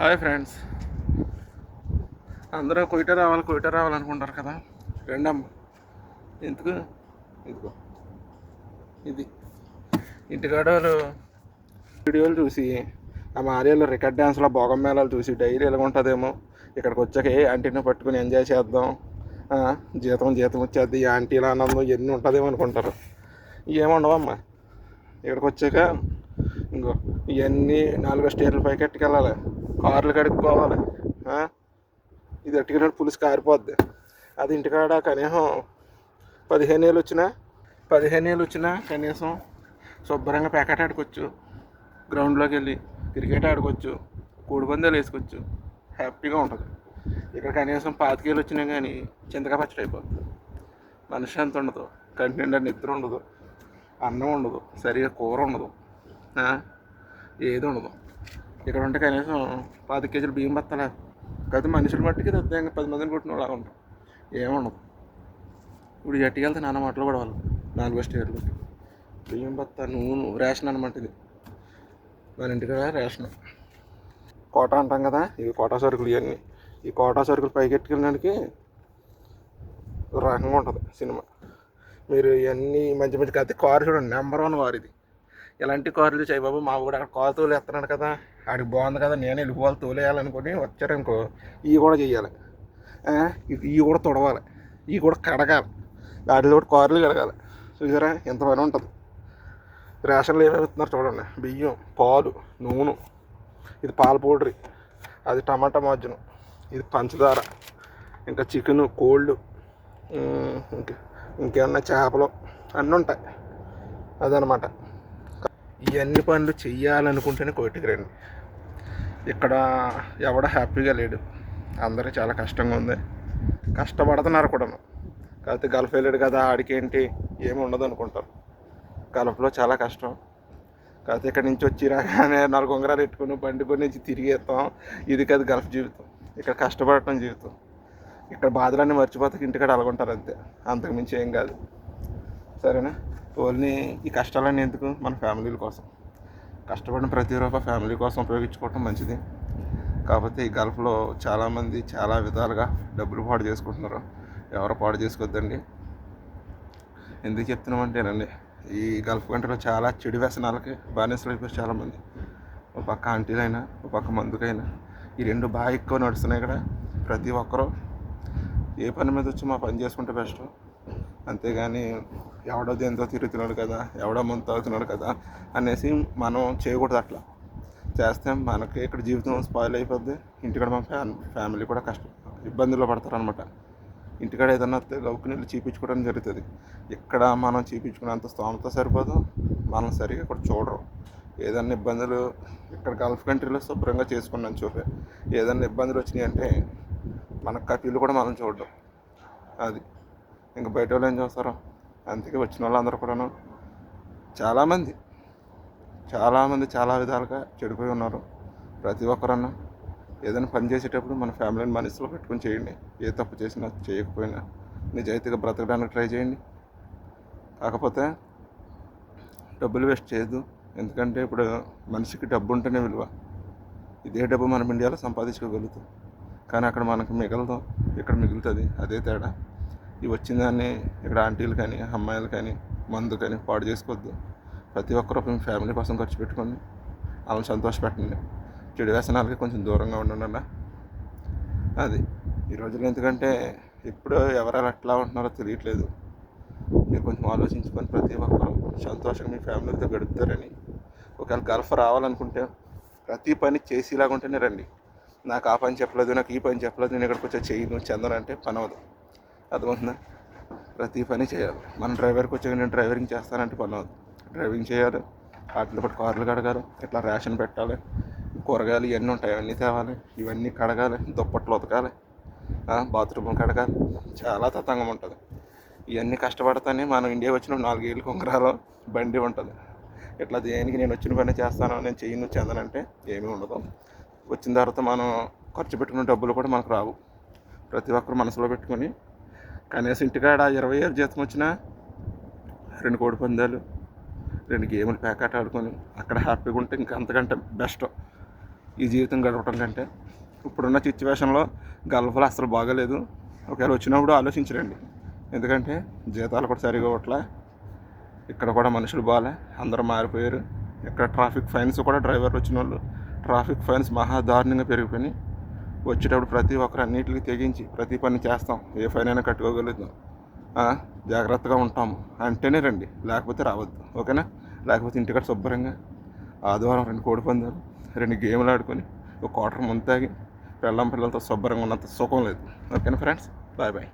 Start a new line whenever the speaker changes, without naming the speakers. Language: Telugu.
Hi friends. అందరూ కొయిట రావాలి కొయిట రావాలనుకుంటారు కదా? రెండమ్మ. ఎందుకు? ఇదిగో. ఇది. ఇంటికాడ వీడియోలు చూసి ఆ మారియాలో రికార్డ్ డ్యాన్స్లో భోగం మేళాలు చూసి డైరీ ఎలా ఉంటుందేమో ఇక్కడికి వచ్చాక ఏ ఆంటీని పట్టుకుని ఎంజాయ్ చేద్దాం. జీతం జీతం వచ్చేది ఆంటీల ఆనందం ఇవన్నీ ఉంటుందేమో అనుకుంటారు. ఏముండవమ్మా ఇక్కడికి వచ్చాక ఇంకో ఇవన్నీ నాలుగో స్టేట్ల పైకి ఎట్టుకెళ్ళాలి. కార్లు కడుక్కోవాలి. ఇది అట్టుకున్నాడు పులుసు కారిపోద్ది. అది ఇంటికాడ కనీసం పదిహేను ఏళ్ళు వచ్చినా పదిహేను ఏళ్ళు వచ్చినా కనీసం శుభ్రంగా ప్యాకెట్ ఆడుకోవచ్చు. గ్రౌండ్లోకి వెళ్ళి క్రికెట్ ఆడుకోవచ్చు. కోడిపందాలు వేసుకోవచ్చు. హ్యాపీగా ఉంటుంది. ఇక్కడ కనీసం పాతికేళ్ళు వచ్చినా కానీ చింతగా పచ్చడి అయిపోతుంది మనశ్శాంతి ఉండదు. కంటి నిండా నిద్ర ఉండదు. అన్నం ఉండదు. సరిగా కూర ఉండదు. ఏది ఉండదు. ఇక్కడ ఉంటే కనీసం పాతి కేజీలు బియ్యం బత్తల. కాదు మనుషుల మట్టికి దద్దంగా పది మందిని కొట్టిన వాళ్ళ ఉంటాం ఏముండదు. ఇప్పుడు జట్టుకి వెళ్తే నాన్న మాటలు కూడా వాళ్ళు నాలుగో స్టేర్లు బియ్యం బత్త నూనె రేషన్ అనమాట ఇది. మన ఇంటికాడ రేషన్. కోట అంటాం కదా ఇవి కోటా సరుకులు ఇవన్నీ. ఈ కోటా సరుకులు పైకెట్టుకెళ్ళడానికి రకంగా ఉంటుంది సినిమా. మీరు ఇవన్నీ మంచి మంచి కార్ కారు చూడండి నెంబర్ వన్ కారు ఇది. ఇలాంటి కార్లు చేయబాబు మా కూడా అక్కడ కారు తోలేస్తున్నాడు కదా. ఆడికి బాగుంది కదా నేను వెళ్ళిపోవాలి తోలేయాలనుకుని ఇంకో ఇవి కూడా చేయాలి. ఇవి కూడా తొడవాలి ఇవి కూడా కడగాలి వాటిలో కూడా కార్లు కడగాలి. చూసారా? ఎంత పని ఉంటుంది. రేషన్లు ఏమేమి ఇస్తున్నారు చూడండి. బియ్యం పాలు నూనె ఇది పాల పౌడర్ అది టమాటా మజ్జనం ఇది పంచదార ఇంకా చికెను కోల్డ్ ఇంకా ఇంకేమన్నా చేపలు అన్నీ ఉంటాయి. అదనమాట ఇవన్నీ పనులు చెయ్యాలనుకుంటేనే కోటికి రండి. ఇక్కడ ఎవడ హ్యాపీగా లేడు. అందరూ చాలా కష్టంగా ఉంది. కష్టపడుతున్నారు కూడాను. కాకపోతే గల్ఫ్ వెళ్ళాడు కదా ఆడికేంటి ఏమి ఉండదు అనుకుంటారు. గల్ఫ్లో చాలా కష్టం. కాకపోతే ఇక్కడ నుంచి వచ్చి రాగానే నాలుగు ఉంగరాలు పెట్టుకుని బండి కొని నుంచి తిరిగేస్తాం ఇది కాదు గల్ఫ్ జీవితం. ఇక్కడ కష్టపడటం జీవితం. ఇక్కడ బాధలన్నీ మర్చిపోతే ఇంటికాడ అలాగుంటారు అంతే. అంతకుమించి ఏం కాదు. సరేనా? ఓన్లీ ఈ కష్టాలన్నీ ఎందుకు? మన ఫ్యామిలీల కోసం. కష్టపడిన ప్రతి రూపాయి ఫ్యామిలీ కోసం ఉపయోగించుకోవటం మంచిది. కాకపోతే ఈ గల్ఫ్లో చాలామంది చాలా విధాలుగా డబ్బులు పాడు చేసుకుంటున్నారు. ఎవరు పాడు చేసుకోవద్దండి ఎందుకు చెప్తున్నామంటేనండి ఈ గల్ఫ్ కంట్రీలో చాలా చెడు వ్యసనాలకి బానిసలు అయిపోయి చాలామంది. ఒక పక్క ఆంటీలైనా ఒక పక్క మందుకైనా ఈ రెండు బాగా ఎక్కువ నడుస్తున్నాయి ఇక్కడ ప్రతి ఒక్కరూ ఏ పని మీద వచ్చి మా పని చేసుకుంటే బెస్ట్? అంతేగాని ఎవడో దేంతో తిరుగుతున్నాడు కదా ఎవడో మందు తాగుతున్నాడు కదా అనేసి మనం చేయకూడదు అట్లా. చేస్తే మనకి ఇక్కడ జీవితం స్పాయిల్ అయిపోద్ది ఇంటికాడ మన ఫ్యా ఫ్యామిలీ కూడా కష్టం ఇబ్బందుల్లో పడతారు అనమాట ఇంటికాడ ఏదన్నా వస్తే లవ్కి నీళ్ళు చూపించుకోవడం జరుగుతుంది. ఇక్కడ మనం చూపించుకున్నంత స్తోమత సరిపోదు మనం సరిగా ఇక్కడ చూడరు. ఏదన్నా ఇబ్బందులు ఇక్కడ గల్ఫ్ కంట్రీలో శుభ్రంగా చేసుకున్నాను చూపే. ఏదన్నా ఇబ్బందులు వచ్చినాయి అంటే మన కపీలు కూడా మనం చూడడం అది. ఇంకా బయట వాళ్ళు ఏం చేస్తారు? అందుకే వచ్చిన వాళ్ళందరూ కూడాను చాలామంది చాలామంది చాలా విధాలుగా చెడిపోయి ఉన్నారు. ప్రతి ఒక్కరన్నా ఏదైనా పని చేసేటప్పుడు మన ఫ్యామిలీని మనసులో పెట్టుకొని చేయండి. ఏ తప్పు చేసినా చేయకపోయినా నిజాయితీగా బ్రతకడానికి ట్రై చేయండి. కాకపోతే డబ్బులు వేస్ట్ చేయొద్దు. ఎందుకంటే ఇప్పుడు మనిషికి డబ్బు ఉంటేనే విలువ. ఇదే డబ్బు మనం ఇండియాలో సంపాదించుకోగలుగుతాం. కానీ అక్కడ మనకు మిగలదు. ఇక్కడ మిగులుతుంది. అదే తేడా. ఇవి వచ్చిన దాన్ని ఇక్కడ ఆంటీలు కానీ అమ్మాయిలు కానీ మందు కానీ పాడు చేసుకోవద్దు. ప్రతి ఒక్కరూ మీ ఫ్యామిలీ కోసం ఖర్చు పెట్టుకోండి. వాళ్ళని సంతోషపెట్టండి. చెడు వ్యసనాలకి కొంచెం దూరంగా ఉండండి అది. ఈ రోజుల్లో ఎందుకంటే ఇప్పుడు ఎవరు ఎట్లా ఉంటున్నారో తెలియట్లేదు. మీరు కొంచెం ఆలోచించుకొని ప్రతి ఒక్కరు సంతోషంగా మీ ఫ్యామిలీతో గడుపుతారని ఒకవేళ గల్ఫ్ రావాలనుకుంటే ప్రతి పని చేసేలాగా ఉంటేనే రండి. నాకు ఆ పని చెప్పలేదు నాకు ఈ పని చెప్పలేదు నేను ఇక్కడికి వచ్చే చేయను చెందనంటే పని అవదు అర్థమవుతుందా ప్రతి పని చేయాలి. మన డ్రైవర్కి వచ్చి నేను డ్రైవరింగ్ చేస్తానంటే పని అవుతుంది డ్రైవింగ్ చేయాలి. వాటిలో పాటు కార్లు కడగాలి. ఇట్లా రేషన్ పెట్టాలి? కూరగాయలు ఇవన్నీ ఉంటాయి. అవన్నీ తేవాలి. ఇవన్నీ కడగాలి. దుప్పట్లు ఉతకాలి. బాత్రూమ్ కడగాలి. చాలా తతంగం ఉంటుంది. ఇవన్నీ కష్టపడతానే మనం ఇండియా వచ్చిన నాలుగేళ్ళు కొంగరాలో బండి ఉంటుంది. ఇట్లా దేనికి నేను వచ్చిన పని చేస్తాను నేను చేయను చెందనంటే ఏమీ ఉండదు. వచ్చిన తర్వాత మనం ఖర్చు పెట్టుకున్న డబ్బులు కూడా మనకు రావు. ప్రతి ఒక్కరు మనసులో పెట్టుకొని కనీసం ఇంటికాడ ఇరవై ఏళ్ళు జీతం వచ్చినా రెండు కోడి పందాలు రెండు గేములు ప్యాకెట్ ఆడుకొని అక్కడ హ్యాపీగా ఉంటే ఇంకా అంతకంటే బెస్ట్. ఈ జీవితం గడపడం కంటే ఇప్పుడున్న సిచ్యువేషన్లో గల్ఫ్లు అసలు బాగలేదు. ఒకవేళ వచ్చినప్పుడు ఆలోచించరండి. ఎందుకంటే జీతాలు కూడా సరిగా ఇవ్వట్లే. ఇక్కడ కూడా మనుషులు బాగాలే అందరూ మారిపోయారు. ఇక్కడ ట్రాఫిక్ ఫైన్స్ కూడా డ్రైవర్లు వచ్చిన వాళ్ళు ట్రాఫిక్ ఫైన్స్ మహా దారుణంగా పెరిగిపోయినాయి. వచ్చేటప్పుడు ప్రతి ఒక్కరు అన్నిటికీ తెగించి ప్రతి పని చేస్తాం. ఏ ఫైన్ అయినా కట్టుకోగలుగుతాం. జాగ్రత్తగా ఉంటాము. అంటేనే రండి. లేకపోతే రావద్దు. ఓకేనా? లేకపోతే ఇంటికాడ శుభ్రంగా ఆదివారం రెండు కోడి పందాలు రెండు గేమ్లు ఆడుకొని ఒక క్వార్టర్ ముందు తాగి పెళ్ళం పిల్లలతో శుభ్రంగా ఉన్నంత సుఖం లేదు. ఓకేనా ఫ్రెండ్స్ బాయ్ బాయ్